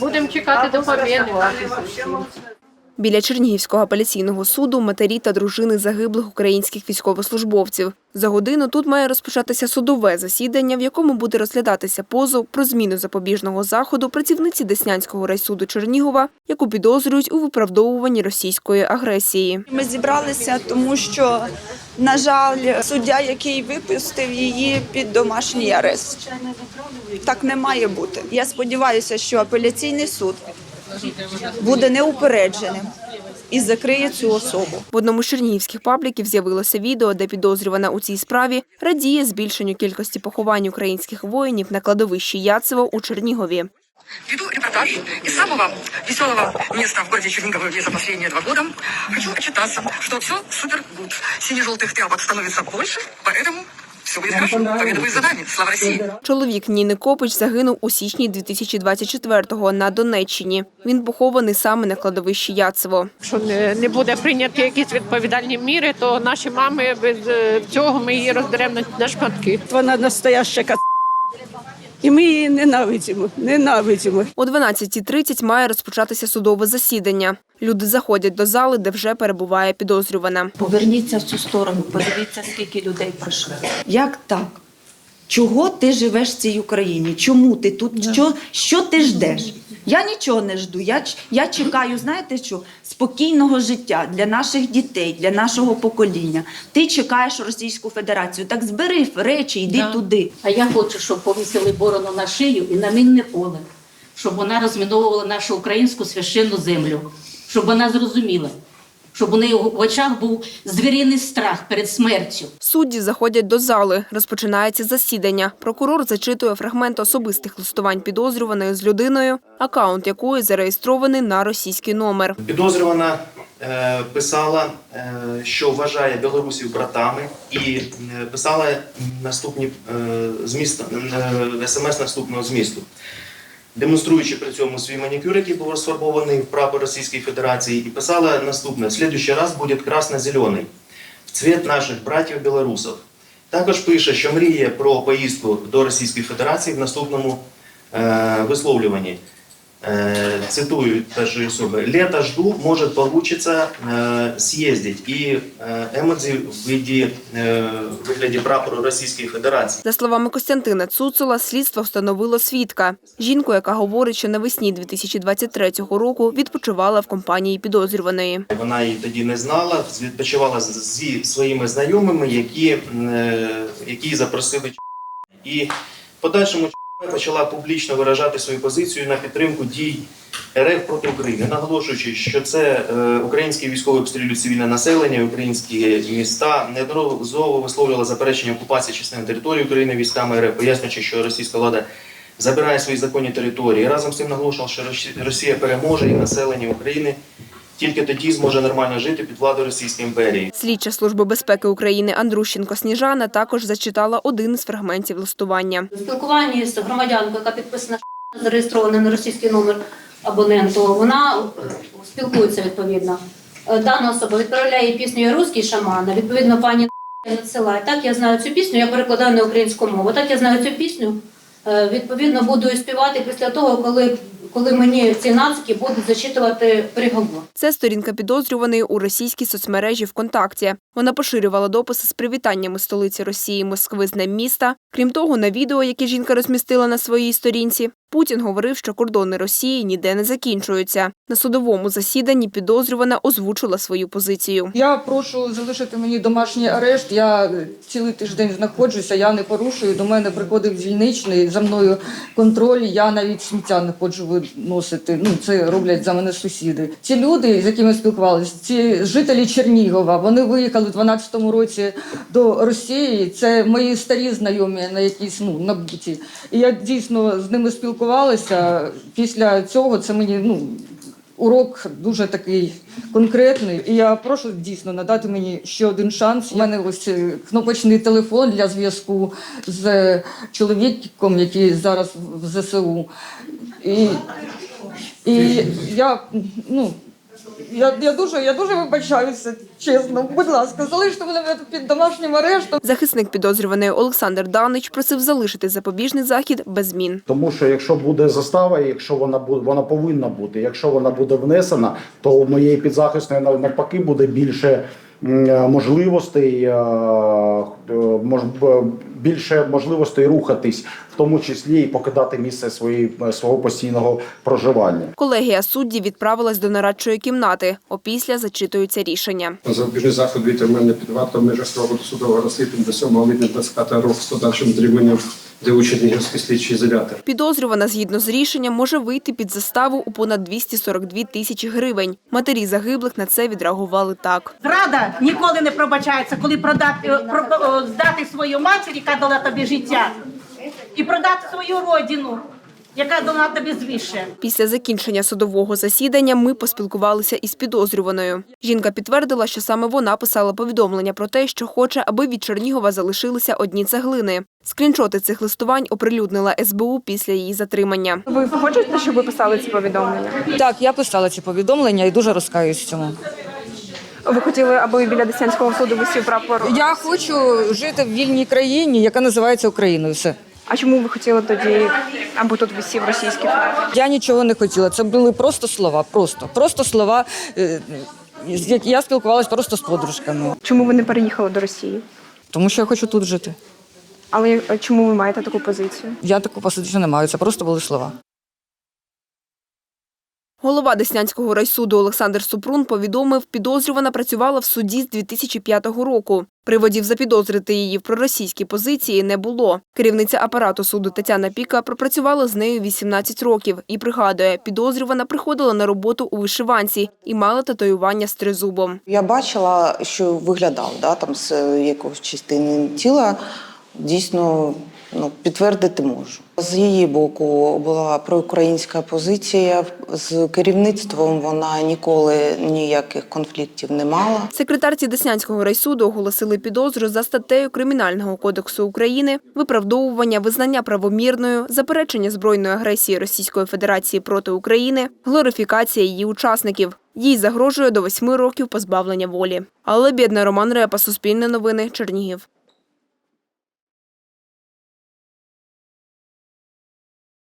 Будемо чекати до поміни. Біля Чернігівського апеляційного суду матері та дружини загиблих українських військовослужбовців. За годину тут має розпочатися судове засідання, в якому буде розглядатися позов про зміну запобіжного заходу працівниці Деснянського райсуду Чернігова, яку підозрюють у виправдовуванні російської агресії. Ми зібралися, тому що, на жаль, суддя, який випустив її під домашній арест. Так не має бути. Я сподіваюся, що апеляційний суд буде неупередженим і закриє цю особу. В одному з чернігівських пабліків з'явилося відео, де підозрювана у цій справі радіє збільшенню кількості поховань українських воїнів на кладовищі Яцево у Чернігові. Веду репортаж из самого веселого места в городе Чернигово, где за последние два года. Хочу отчитаться, что все супер гуд. Сине-желтых тряпок становится больше, поэтому все будет хорошо. Победа будет за нами. Слава России! Чоловік Ніни Копич загинув у січні 2024-го на Донеччині. Він похований саме на кладовищі Яцево. Якщо не, не буде прийняті якісь відповідальні міри, то наші мами без е, цього ми її роздеремо на- на шматки. Вона настояща ка... І ми її ненавидимо, ненавидимо. О 12.30 має розпочатися судове засідання. Люди заходять до зали, де вже перебуває підозрювана. Поверніться в цю сторону, подивіться, скільки людей пройшли. Як так? Чого ти живеш в цій Україні? Чому ти тут? Що, що ти ждеш? Я нічого не жду. Я, я чекаю, знаєте що? Спокійного життя для наших дітей, для нашого покоління. Ти чекаєш Російську Федерацію. Так збери речі, йди Да. туди. А я хочу, щоб повісили борону на шию і на мінне поле, щоб вона розміновувала нашу українську священну землю, щоб вона зрозуміла, щоб у неї в очах був звіріний страх перед смертю. Судді заходять до зали. Розпочинається засідання. Прокурор зачитує фрагмент особистих листувань підозрюваної з людиною, акаунт якої зареєстрований на російський номер. Підозрювана е, писала, е, що вважає білорусів братами, і е, писала наступні е, зміст, е, смс наступного змісту. Демонструючи при цьому свій манікюр, який був розфарбований в прапор Російської Федерації, і писала наступне: в следующий раз буде красно-зелений в цвіт наших братів білорусів. Також пише, що мріє про поїздку до Російської Федерації в наступному е, висловлюванні. Е, цитую першої особи, лето жду, может получится е, съездить. В виді, е, в вигляді прапору Російської Федерації. За словами Костянтина Цуцула, слідство встановило свідка. Жінку, яка говорить, що навесні 2023 року відпочивала в компанії підозрюваної. Вона її тоді не знала, відпочивала зі своїми знайомими, які, е, які запросили і в подальшому почала публічно виражати свою позицію на підтримку дій РФ проти України, наголошуючи, що це е, українські військові обстрілюють цивільне населення, українські міста неодноразово висловлювала заперечення окупації частини території України військами РФ, пояснюючи, що російська влада забирає свої законні території. Разом з тим наголошував, що Росі- Росія переможе і населення України тільки тоді зможе нормально жити під владою Російської імперії. Слідча служби безпеки України Андрущенко Сніжана також зачитала один із фрагментів листування. В спілкуванні з громадянкою, яка підписана зареєстрована на російський номер абоненту, вона е, спілкується відповідно. Е, Дана особа відправляє пісню «Я русський шаман», відповідно пані надсилає. Так, я знаю цю пісню, я перекладаю на українську мову. Так, я знаю цю пісню. Е, Відповідно, буду співати після того, коли, коли мені ці нацики будуть зачитувати приговор. Це сторінка підозрюваної у російській соцмережі ВКонтакті. Вона поширювала дописи з привітаннями столиці Росії Москви з днем міста. Крім того, на відео, яке жінка розмістила на своїй сторінці, Путін говорив, що кордони Росії ніде не закінчуються. На судовому засіданні підозрювана озвучила свою позицію. Я прошу залишити мені домашній арешт. Я цілий тиждень знаходжуся, я не порушую. До мене приходив дільничний, за мною контроль. Я навіть сміття не ходжу виносити. Ну це роблять за мене сусіди. Ці люди, з якими спілкувалися, ці жителі Чернігова, вони виїхали в 12-му році до Росії. Це мої старі знайомі на якісь ну набуті. І я дійсно з ними спілкувалася. Після цього це мені ну. Урок дуже такий конкретний, і я прошу дійсно надати мені ще один шанс. У мене ось е, кнопочний телефон для зв'язку з чоловіком, який зараз в ЗСУ. І, і я ну, Я, я дуже, я дуже вибачаюся, чесно. Будь ласка, залиште мене під домашнім арештом. Захисник підозрюваний Олександр Данич просив залишити запобіжний захід без змін. Тому що якщо буде застава, якщо вона буде, вона повинна бути. Якщо вона буде внесена, то у моєї підзахисної нав- навпаки буде більше е, можливостей, е, е, мож, більше можливостей рухатись, в тому числі і покидати місце своєї свого постійного проживання. Колегія суддів відправилась до нарадчої кімнати. Опісля зачитуються рішення. Запобіжний заход від мене під вартою межа межах строго досудового розслідування до 7 липня 25 року з подальшим дотриманням де у Чернігівський слідчий ізолятор. Підозрювана згідно з рішенням може вийти під заставу у понад 242 тисячі гривень. Матері загиблих на це відреагували так. Зрада ніколи не пробачається, коли продати, е, про- е, здати свою матір, яка дала тобі життя, і продати свою родину, яка дала тобі звіше. Після закінчення судового засідання ми поспілкувалися із підозрюваною. Жінка підтвердила, що саме вона писала повідомлення про те, що хоче, аби від Чернігова залишилися одні цеглини. Скріншоти цих листувань оприлюднила СБУ після її затримання. Ви хочете, щоб ви писали ці повідомлення? Так, я писала ці повідомлення і дуже розкаюсь в цьому. Ви хотіли, аби біля Деснянського суду висів прапор? Я хочу жити в вільній країні, яка називається Україною. Все. А чому ви хотіли тоді, або тут висів російський флаг? Я нічого не хотіла. Це були просто слова. Просто, просто слова. е, Я спілкувалася просто з подружками, Чому ви не переїхали до Росії? тому що я хочу тут жити. Але е, чому ви маєте таку позицію? Я таку позицію не маю. Це просто були слова. Голова Деснянського райсуду Олександр Супрун повідомив, підозрювана працювала в суді з 2005 року. Приводів запідозрити її в проросійській позиції не було. Керівниця апарату суду Тетяна Піка пропрацювала з нею 18 років і пригадує, підозрювана приходила на роботу у вишиванці і мала татуювання з тризубом. Я бачила, що виглядав да, там з е, якогось частини тіла. Дійсно, ну, підтвердити можу. З її боку була проукраїнська позиція. З керівництвом вона ніколи ніяких конфліктів не мала. Секретарці Деснянського райсуду оголосили підозру за статтею Кримінального кодексу України виправдовування визнання правомірною, заперечення збройної агресії Російської Федерації проти України, глорифікація її учасників. Їй загрожує до восьми років позбавлення волі. Але бідна Роман Репа, Суспільне новини, Чернігів.